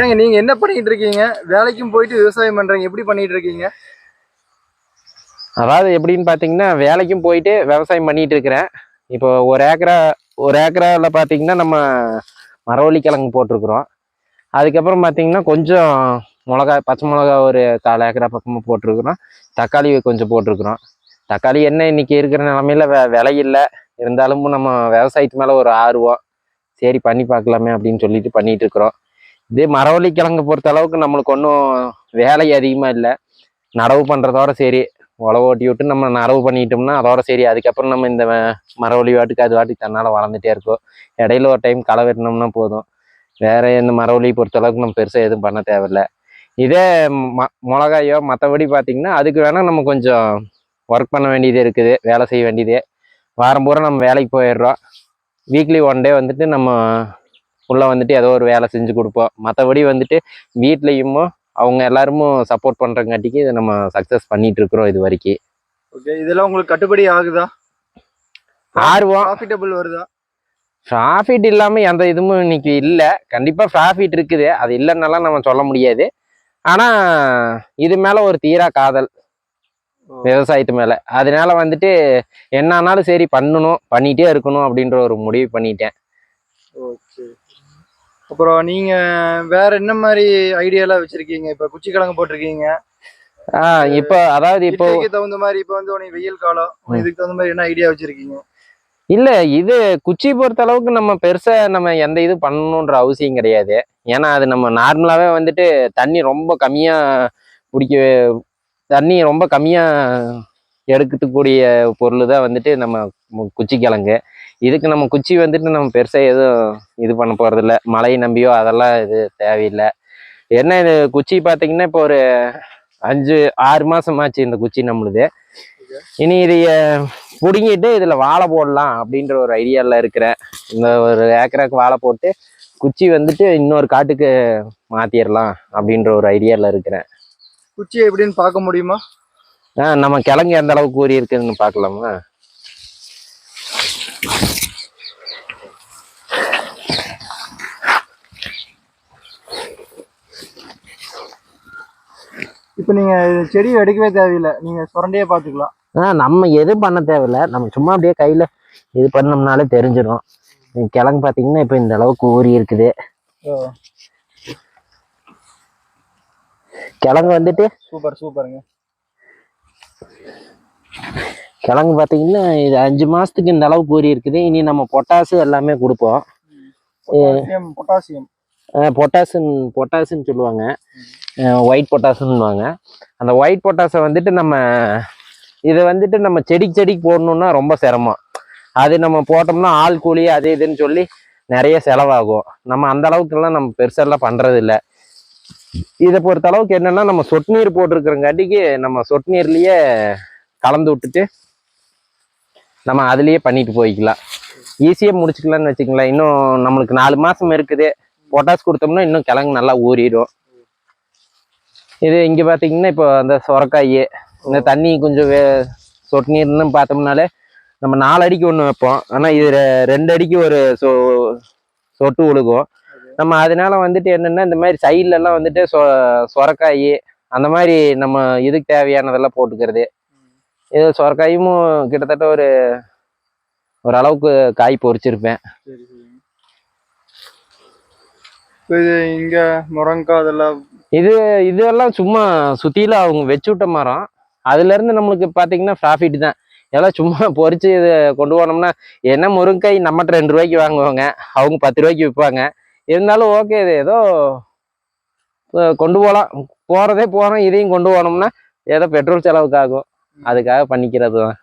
ஏங்க நீங்க என்ன பண்ணிட்டு இருக்கீங்க? வேலைக்கும் போயிட்டு விவசாயம் பண்றீங்க. எப்படி பண்ணிட்டு இருக்கீங்க? அதாவது எப்படின்னு பார்த்தீங்கன்னா வேலைக்கும் போயிட்டு விவசாயம் பண்ணிட்டு இருக்கிறேன். இப்போ ஒரு ஏக்கரா ஒரு ஏக்கராவில் பார்த்தீங்கன்னா நம்ம மரவள்ளி கிழங்கு போட்டிருக்கிறோம். அதுக்கப்புறம் பார்த்தீங்கன்னா கொஞ்சம் மிளகா பச்சை மிளகா ஒரு கால் ஏக்கரா பக்கமாக போட்டிருக்குறோம். தக்காளி கொஞ்சம் போட்டிருக்குறோம். தக்காளி என்ன இன்னைக்கு இருக்கிற நிலமையில வெ விலை இல்லை. இருந்தாலும் நம்ம விவசாயத்து மேலே ஒரு ஆர்வம். சரி பண்ணி பார்க்கலாமே அப்படின்னு சொல்லிட்டு பண்ணிட்டு இருக்கிறோம். இதே மரவள்ளி கிழங்கு பொறுத்த அளவுக்கு நம்மளுக்கு ஒன்றும் வேலை அதிகமாக இல்லை. நடவு பண்ணுறதோட சரி உழவு ஓட்டி விட்டு நம்ம நடவு பண்ணிட்டோம்னா அதோட சரி. அதுக்கப்புறம் நம்ம இந்த மரவள்ளி வாட்டுக்கு அது வாட்டுக்கு தன்னால் வளர்ந்துட்டே இருக்கும். இடையில ஒரு டைம் களை வெட்டினோம்னா போதும். வேறு இந்த மரவள்ளி பொறுத்த அளவுக்கு நம்ம பெருசாக எதுவும் பண்ண தேவையில்ல. இதே ம மிளகாயோ மற்றபடி பார்த்தீங்கன்னா அதுக்கு வேணால் நம்ம கொஞ்சம் ஒர்க் பண்ண வேண்டியது இருக்குது. வேலை செய்ய வேண்டியது. வாரம் பூரா நம்ம வேலைக்கு போயிடுறோம். வீக்லி ஒன் டே வந்துட்டு நம்ம உள்ளே வந்துட்டு ஏதோ ஒரு வேலை செஞ்சு கொடுப்போம். மற்றபடி வந்துட்டு வீட்லேயும் அவங்க எல்லாருமும் சப்போர்ட் பண்ணுறங்காட்டிக்கு இதை நம்ம சக்ஸஸ் பண்ணிட்டு இருக்கிறோம் இது வரைக்கும். ஓகே இதெல்லாம் உங்களுக்கு கட்டுப்படி ஆகுதா? ஆர்வம். ப்ராஃபிட்டபிள் வருதா? ப்ராஃபிட் இல்லாமல் எந்த இதுவும் இன்னைக்கு இல்லை. கண்டிப்பாக ப்ராஃபிட் இருக்குது. அது இல்லைன்னெல்லாம் நம்ம சொல்ல முடியாது. ஆனால் இது மேலே ஒரு தீரா காதல் விவசாயத்து மேலே. அதனால வந்துட்டு என்ன ஆனாலும் சரி பண்ணணும் பண்ணிகிட்டே இருக்கணும் அப்படின்ற ஒரு முடிவு பண்ணிட்டேன். ஓகே. அப்புறம் நீங்க வேற என்ன மாதிரி ஐடியாலாம் வச்சிருக்கீங்க? இப்ப குச்சி கிழங்கு போட்டிருக்கீங்க. ஆ இப்போ அதாவது இப்போ தகுந்த மாதிரி இப்ப வந்து உனக்கு வெயில் காலம். இதுக்கு தகுந்த மாதிரி என்ன ஐடியா வச்சிருக்கீங்க? இல்ல இது குச்சி பொறுத்த அளவுக்கு நம்ம பெருசா நம்ம எந்த இது பண்ணணுன்ற அவசியம் கிடையாது. ஏன்னா அது நம்ம நார்மலாவே வந்துட்டு தண்ணி ரொம்ப கம்மியா பிடிக்க தண்ணி ரொம்ப கம்மியா எடுக்கக்கூடிய பொருள் தான் வந்துட்டு நம்ம குச்சி கிழங்கு. இதுக்கு நம்ம குச்சி வந்துட்டு நம்ம பெருசா எதுவும் இது பண்ண போறதில்ல. மழையை நம்பியோ அதெல்லாம் இது தேவையில்லை. என்ன இது குச்சி பார்த்தீங்கன்னா இப்போ ஒரு அஞ்சு ஆறு மாசம் ஆச்சு இந்த குச்சி நம்மளுது. இனி இது பிடுங்கிட்டு இதில் வாழை போடலாம் அப்படின்ற ஒரு ஐடியாவில் இருக்கிறேன் இந்த ஒரு ஏக்கராக்கு வாழை போட்டு குச்சி வந்துட்டு இன்னொரு காட்டுக்கு மாற்றிடலாம் அப்படின்ற ஒரு ஐடியாவில் இருக்கிறேன். குச்சி எப்படின்னு பார்க்க முடியுமா? ஆ நம்ம கிழங்கு எந்த அளவுக்கு ஊறி இருக்குதுன்னு பார்க்கலாமா? இப்ப நீங்க இது செடி எடுக்கவே தேவையில்லை. நீங்க சுரண்டையே பாத்துக்கலாம் ஆ நம்ம எதுவும் பண்ண தேவையில்ல நம்ம சும்மா அப்படியே கையில் இது பண்ணோம்னாலே தெரிஞ்சிடும் கிழங்கு பார்த்தீங்கன்னா இப்போ இந்த அளவுக்கு ஊறி இருக்குது. கிழங்கு வந்துட்டு சூப்பர் சூப்பருங்க. கிழங்கு பார்த்தீங்கன்னா இது அஞ்சு மாதத்துக்கு இந்த அளவுக்கு ஊறி இருக்குது. இனி நம்ம பொட்டாசு எல்லாமே கொடுப்போம். Potassium potassium. பொட்டாசின் பொட்டாசுன்னு சொல்லுவாங்க. ஒயிட் பொட்டாசுன்னுவாங்க. அந்த ஒயிட் பொட்டாசை வந்துட்டு நம்ம இதை வந்துட்டு நம்ம செடிக்கு செடிக்கு போடணும்னா ரொம்ப சிரமம். அது நம்ம போட்டோம்னா ஆள் கூலி அது இதுன்னு சொல்லி நிறைய செலவாகும். நம்ம அந்த அளவுக்குலாம் நம்ம பெருசெல்லாம் பண்ணுறது இல்லை இதை பொறுத்த அளவுக்கு என்னென்னா நம்ம சொட்டு நீர் போட்டிருக்கிறங்காட்டிக்கு நம்ம சொட்டு நீர்லேயே கலந்து விட்டுட்டு நம்ம அதுலேயே பண்ணிட்டு போய்க்கலாம். ஈஸியாக முடிச்சுக்கலாம்னு வச்சுக்கலாம் இன்னும் நம்மளுக்கு நாலு மாதம் இருக்குது. பொட்டாஸ் கொடுத்தோம்னா இன்னும் கிழங்கு நல்லா ஊறிடும். இது இங்கே பார்த்தீங்கன்னா இப்போ அந்த சொரக்காய் இந்த தண்ணி கொஞ்சம் வே சொட்டு நீர்னு பார்த்தோம்னாலே நம்ம நாலு அடிக்கு ஒன்று வைப்போம். ஆனால் இது ரெண்டு அடிக்கு ஒரு சொ சொட்டு விழுகும் நம்ம அதனால வந்துட்டு என்னென்னா இந்த மாதிரி சைடுல எல்லாம் வந்துட்டு சொ சொரக்காய் அந்த மாதிரி நம்ம இதுக்கு தேவையானதெல்லாம் போட்டுக்கிறது. இது சொரக்காயும் கிட்டத்தட்ட ஒரு ஒரு அளவுக்கு காய் இப்போ இது இங்க முருங்கக்காய் அதெல்லாம் இது இதெல்லாம் சும்மா சுத்தியில அவங்க வச்சு விட்ட மரம். அதுலேருந்து நம்மளுக்கு பார்த்தீங்கன்னா ப்ராஃபிட் தான். எல்லாம் சும்மா பொறிச்சு இது கொண்டு போனோம்னா என்ன முருங்கைக்காய் நம்மகிட்ட ரெண்டு ரூபாய்க்கு வாங்குவாங்க. அவங்க பத்து ரூபாய்க்கு விற்பாங்க இருந்தாலும் ஓகே இது ஏதோ கொண்டு போகலாம் போகிறதே போகிறோம் இதையும் கொண்டு போனோம்னா ஏதோ பெட்ரோல் செலவுக்கு ஆகும். அதுக்காக பண்ணிக்கிறது தான்.